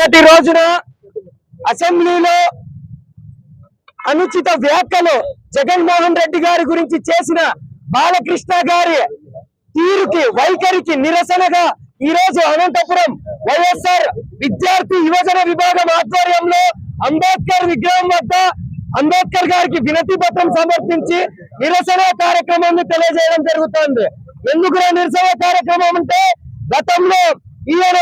ప్రతి రోజున అసెంబ్లీలో అనుచిత వ్యాఖ్యలు జగన్మోహన్ రెడ్డి గారి గురించి చేసిన బాలకృష్ణ గారి తీరుకి వైఖరికి నిరసనగా ఈ రోజు అనంతపురం వైఎస్ఆర్ విద్యార్థి యువజన విభాగం ఆధ్వర్యంలో అంబేద్కర్ విగ్రహం వద్ద అంబేద్కర్ గారికి వినతి పత్రం సమర్పించి నిరసన కార్యక్రమాన్ని తెలియజేయడం జరుగుతోంది. ఎందుకు నిరసన కార్యక్రమం అంటే గతంలో ఈయన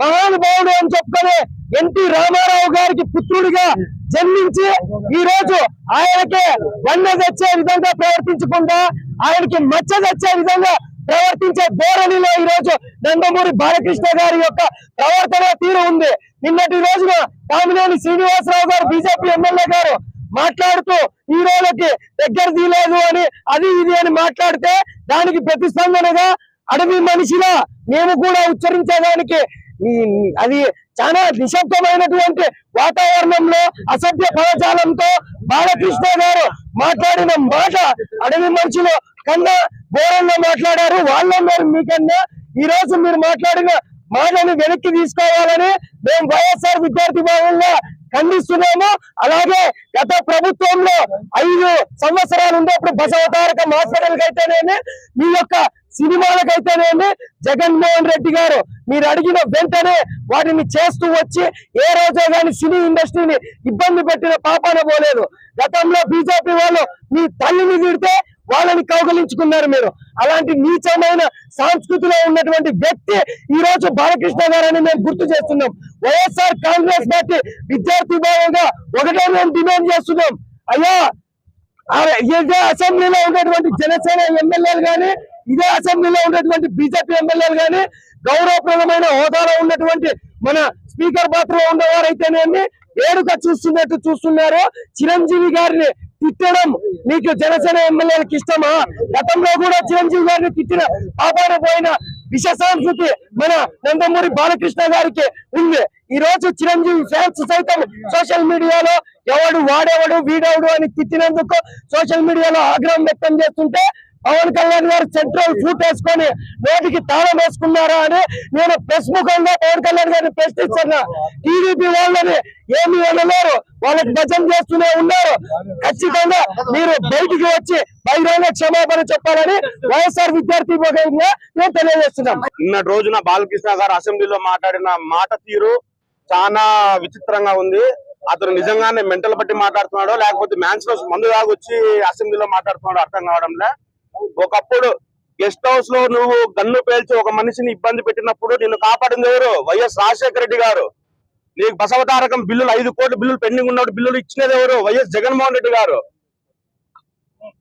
మహానుభావుడు అని చెప్పుకొని ఎన్టీ రామారావు గారికి పుత్రుడిగా జన్మించి ఈ రోజు ఆయనకి వన్న తెచ్చే విధంగా ప్రవర్తించకుండా ఆయనకి మచ్చ తెచ్చే విధంగా ప్రవర్తించే ధోరణిలో ఈ రోజు నందమూరి బాలకృష్ణ గారి యొక్క ప్రవర్తన తీరు ఉంది. నిన్నటి రోజున కామినేని శ్రీనివాసరావు గారు బీజేపీ ఎమ్మెల్యే గారు మాట్లాడుతూ ఈ రోజుకి దగ్గర తీయలేదు అని అది ఇది అని మాట్లాడితే దానికి ప్రతిస్పందనగా అడవి మనిషిగా మేము కూడా ఉచ్చరించేదానికి అది చాలా నిశ్శబ్దమైనటువంటి వాతావరణంలో అసభ్య పదజాలంతో బాలకృష్ణ గారు మాట్లాడిన మాట అడవి మనుషులు కన్నా ఘోరంగా మాట్లాడారు. వాళ్ళన్నారు మీకన్నా ఈ రోజు మీరు మాట్లాడిన మాటను వెనక్కి తీసుకోవాలని మేము వైఎస్ఆర్ విద్యార్థి భాగంగా ఖండిస్తున్నాము. అలాగే గత ప్రభుత్వంలో ఐదు సంవత్సరాలు ఉండేప్పుడు బసవతారక హాస్పిటల్కి అయితేనేమి మీ యొక్క సినిమాలకైతేనేమి జగన్మోహన్ రెడ్డి గారు మీరు అడిగిన వెంటనే వాటిని చేస్తూ వచ్చి ఏ రోజే గాని సినీ ఇండస్ట్రీని ఇబ్బంది పెట్టిన పాపాన పోలేదు. గతంలో బీజేపీ వాళ్ళు మీ తల్లిని తిడితే వాళ్ళని కౌగలించుకున్నారు మీరు. అలాంటి నీచమైన సంస్కృతిలో ఉన్నటువంటి వ్యక్తి ఈ రోజు బాలకృష్ణ గారని మేము గుర్తు చేస్తున్నాం. వైఎస్ఆర్ కాంగ్రెస్ పార్టీ విద్యార్థి భావంగా ఒకటే మేము డిమాండ్ చేస్తున్నాం. అయ్యా అసెంబ్లీలో ఉన్నటువంటి జనసేన ఎమ్మెల్యేలు గాని ఇదే అసెంబ్లీలో ఉన్నటువంటి బీజేపీ ఎమ్మెల్యేలు కానీ గౌరవప్రదమైన హోదాలో ఉన్నటువంటి మన స్పీకర్ పాత్రలో ఉన్నవారైతేనేమి ఏడుక చూస్తున్నట్టు చూస్తున్నారు. చిరంజీవి గారిని తిట్టడం మీకు జనసేన ఎమ్మెల్యేలకు ఇష్టమా? గతంలో కూడా చిరంజీవి గారిని తిట్టిన పాపాన పోయిన విష సంస్కృతి మన నందమూరి బాలకృష్ణ గారికి ఉంది. ఈ రోజు చిరంజీవి ఫ్యాన్స్ సైతం సోషల్ మీడియాలో ఎవడు వాడేవాడు వీడేవాడు అని తిట్టినందుకు సోషల్ మీడియాలో ఆగ్రహం వ్యక్తం చేస్తుంటే పవన్ కళ్యాణ్ గారు సెంట్రల్ ఫూట్ వేసుకొని నోటికి తాళం వేసుకున్నారా అని నేను ప్రెస్ ముఖంగా పవన్ కళ్యాణ్ గారిని ప్రశ్నిస్తున్నా. టీడీపీ వాళ్ళని ఏమి అనలేరు. వాళ్ళకి భజన చేస్తూనే ఉన్నారు. ఖచ్చితంగా మీరు బయటికి వచ్చి బహిరంగ క్షమాపణ చెప్పాలని వైఎస్ఆర్ విద్యార్థి నేను తెలియజేస్తున్నాం నిన్న రోజున బాలకృష్ణ గారు అసెంబ్లీలో మాట్లాడిన మాట తీరు చాలా విచిత్రంగా ఉంది. అతను నిజంగానే మెంటల్ బట్టి మాట్లాడుతున్నాడో లేకపోతే మ్యాన్స్లో మందు దాగొచ్చి అసెంబ్లీలో మాట్లాడుతున్నాడో అర్థం కావడంలే. ఒకప్పుడు గెస్ట్ హౌస్లో నువ్వు గన్ను పేల్చి ఒక మనిషిని ఇబ్బంది పెట్టినప్పుడు నిన్ను కాపాడింది ఎవరు? వైఎస్ రాజశేఖర రెడ్డి గారు. నీకు బసవతారకం బిల్లులు ఐదు కోట్ల బిల్లులు పెండింగ్ ఉన్నప్పుడు బిల్లులు ఇచ్చినది ఎవరు? వైఎస్ జగన్మోహన్ రెడ్డి గారు.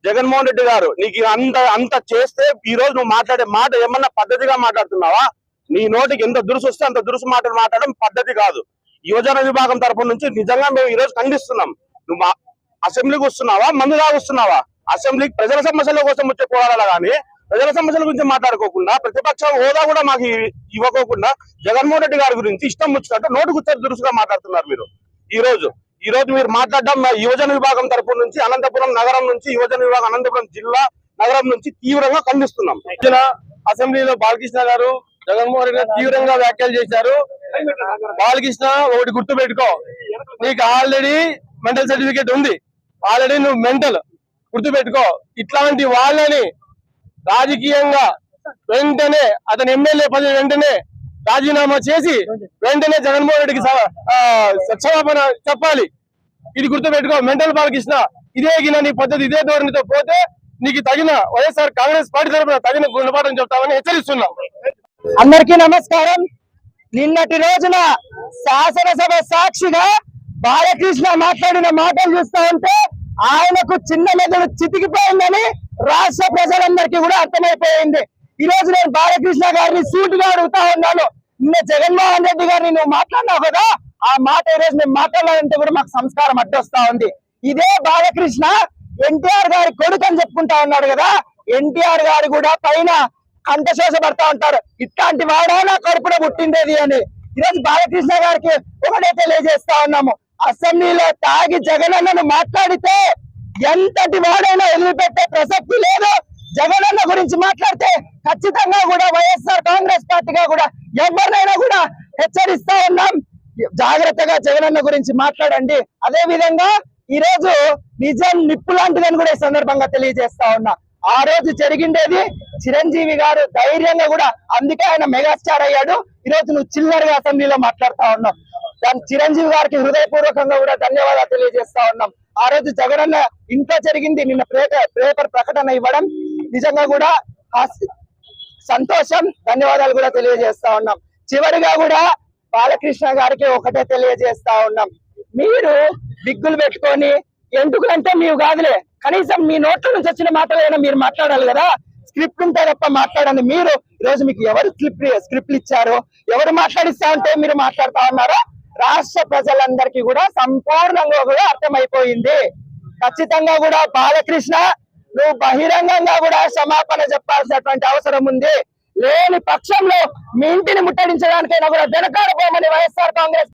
జగన్మోహన్ రెడ్డి గారు. నీకు అంత అంత చేస్తే ఈ రోజు నువ్వు మాట్లాడే మాట ఏమన్నా పద్ధతిగా మాట్లాడుతున్నావా? నీ నోటికి ఎంత దురుసు వస్తే అంత దురుసు మాటలు మాట్లాడడం పద్ధతి కాదు. యువజన విభాగం తరపు నుంచి నిజంగా మేము ఈ రోజు ఖండిస్తున్నాం. నువ్వు మా- అసెంబ్లీకి వస్తున్నావా? మందు వస్తున్నావా అసెంబ్లీకి ప్రజల సమస్యల కోసం వచ్చే పోరాడాలి కానీ ప్రజల సమస్యల గురించి మాట్లాడుకోకుండా ప్రతిపక్ష హోదా కూడా మాకు ఇవ్వకోకుండా జగన్మోహన్ రెడ్డి గారి గురించి ఇష్టం వచ్చినట్టు నోటుకు దురుసుగా మాట్లాడుతున్నారు మీరు. ఈ రోజు ఈ రోజు మీరు మాట్లాడడం యువజన విభాగం తరపు నుంచి అనంతపురం నగరం నుంచి యువజన విభాగం అనంతపురం జిల్లా నగరం నుంచి తీవ్రంగా ఖండిస్తున్నాం. ఇచ్చిన అసెంబ్లీలో బాలకృష్ణ గారు జగన్మోహన్ రెడ్డి గారు తీవ్రంగా వ్యాఖ్యలు చేశారు. బాలకృష్ణ ఒకటి గుర్తు పెట్టుకో నీకు ఆల్రెడీ మెంటల్ సర్టిఫికేట్ ఉంది. ఆల్రెడీ నువ్వు మెంటల్. గుర్తుపెట్టుకో ఇట్లాంటి వాళ్ళని రాజకీయంగా వెంటనే అతని ఎమ్మెల్యే పదవి వెంటనే రాజీనామా చేసి వెంటనే జగన్మోహన్ రెడ్డికి క్షమాపణ చెప్పాలి. ఇది గుర్తుపెట్టుకో మెంటల్ బాలకృష్ణ ఇదే గిన నీ పద్ధతి ఇదే ధోరణితో పోతే నీకు తగిన వైఎస్ఆర్ కాంగ్రెస్ పార్టీ తరఫున తగిన గుణపాఠం చెప్తామని హెచ్చరిస్తున్నాం. అందరికీ నమస్కారం. నిన్నటి రోజున శాసనసభ సాక్షిగా బాలకృష్ణ మాట్లాడిన మాటలు చూస్తా ఉంటే ఆయనకు చిన్న మెదడు చితికిపోయిందని రాష్ట్ర ప్రజలందరికీ కూడా అర్థమైపోయింది. ఈ రోజు నేను బాలకృష్ణ గారిని సూటిగా అడుగుతా ఉన్నాను. నిన్న జగన్మోహన్ రెడ్డి గారిని నువ్వు మాట్లాడినావు కదా ఆ మాట ఈ రోజు నేను మాట్లాడాలంటే కూడా మాకు సంస్కారం అడ్డొస్తా ఉంది. ఇదే బాలకృష్ణ ఎన్టీఆర్ గారి కొడుకు అని చెప్పుకుంటా ఉన్నాడు కదా ఎన్టీఆర్ గారు కూడా పైన కంఠశోష పడతా ఉంటారు. ఇట్లాంటి వాడా నా కడుపున పుట్టిండేది అని. ఈరోజు బాలకృష్ణ గారికి ఒకటే తెలియజేస్తా ఉన్నాము. అసెంబ్లీలో తాగి జగనన్నను మాట్లాడితే ఎంతటి వాడైనా వదిలిపెట్టే ప్రసక్తి లేదు. జగనన్న గురించి మాట్లాడితే ఖచ్చితంగా కూడా వైఎస్ఆర్ కాంగ్రెస్ పార్టీగా కూడా ఎవరినైనా కూడా హెచ్చరిస్తా ఉన్నాం. జాగ్రత్తగా జగనన్న గురించి మాట్లాడండి. అదే విధంగా ఈ రోజు నిజం నిప్పు లాంటిదని కూడా ఈ సందర్భంగా తెలియజేస్తా ఉన్నా. ఆ రోజు జరిగిండేది చిరంజీవి గారు ధైర్యంగా కూడా అందుకే ఆయన మెగాస్టార్ అయ్యాడు. ఈ రోజు నువ్వు చిల్లరగా అసెంబ్లీలో మాట్లాడుతా ఉన్నావు. దాని చిరంజీవి గారికి హృదయపూర్వకంగా కూడా ధన్యవాదాలు తెలియజేస్తా ఉన్నాం. ఆ రోజు జగనన్న ఇంట్లో జరిగింది నిన్న పేపర్ ప్రకటన ఇవ్వడం. నిజంగా కూడా హాస్య- సంతోషం ధన్యవాదాలు కూడా తెలియజేస్తా ఉన్నాం. చివరిగా కూడా బాలకృష్ణ గారికి ఒకటే తెలియజేస్తా ఉన్నాం. మీరు బిగ్గులు పెట్టుకొని ఎందుకంటే మీరు కాదులే కనీసం మీ నోట్ల నుంచి వచ్చిన మాటలైనా మీరు మాట్లాడాలి కదా. స్క్రిప్ట్ ఉంటే తప్ప మాట్లాడండి. మీరు రోజు మీకు ఎవరు స్క్రిప్ట్ స్క్రిప్ట్లు ఇచ్చారు? ఎవరు మాట్లాడిస్తా ఉంటే మీరు మాట్లాడుతా ఉన్నారా? రాష్ట్ర ప్రజలందరికీ కూడా సంపూర్ణంగా కూడా అర్థమైపోయింది. ఖచ్చితంగా కూడా బాలకృష్ణ నువ్వు బహిరంగంగా కూడా క్షమాపణ చెప్పాల్సినటువంటి అవసరం ఉంది. లేని పక్షంలో మీ ఇంటిని ముట్టడించడానికైనా కూడా వెనకాడబోమని వైఎస్ఆర్ కాంగ్రెస్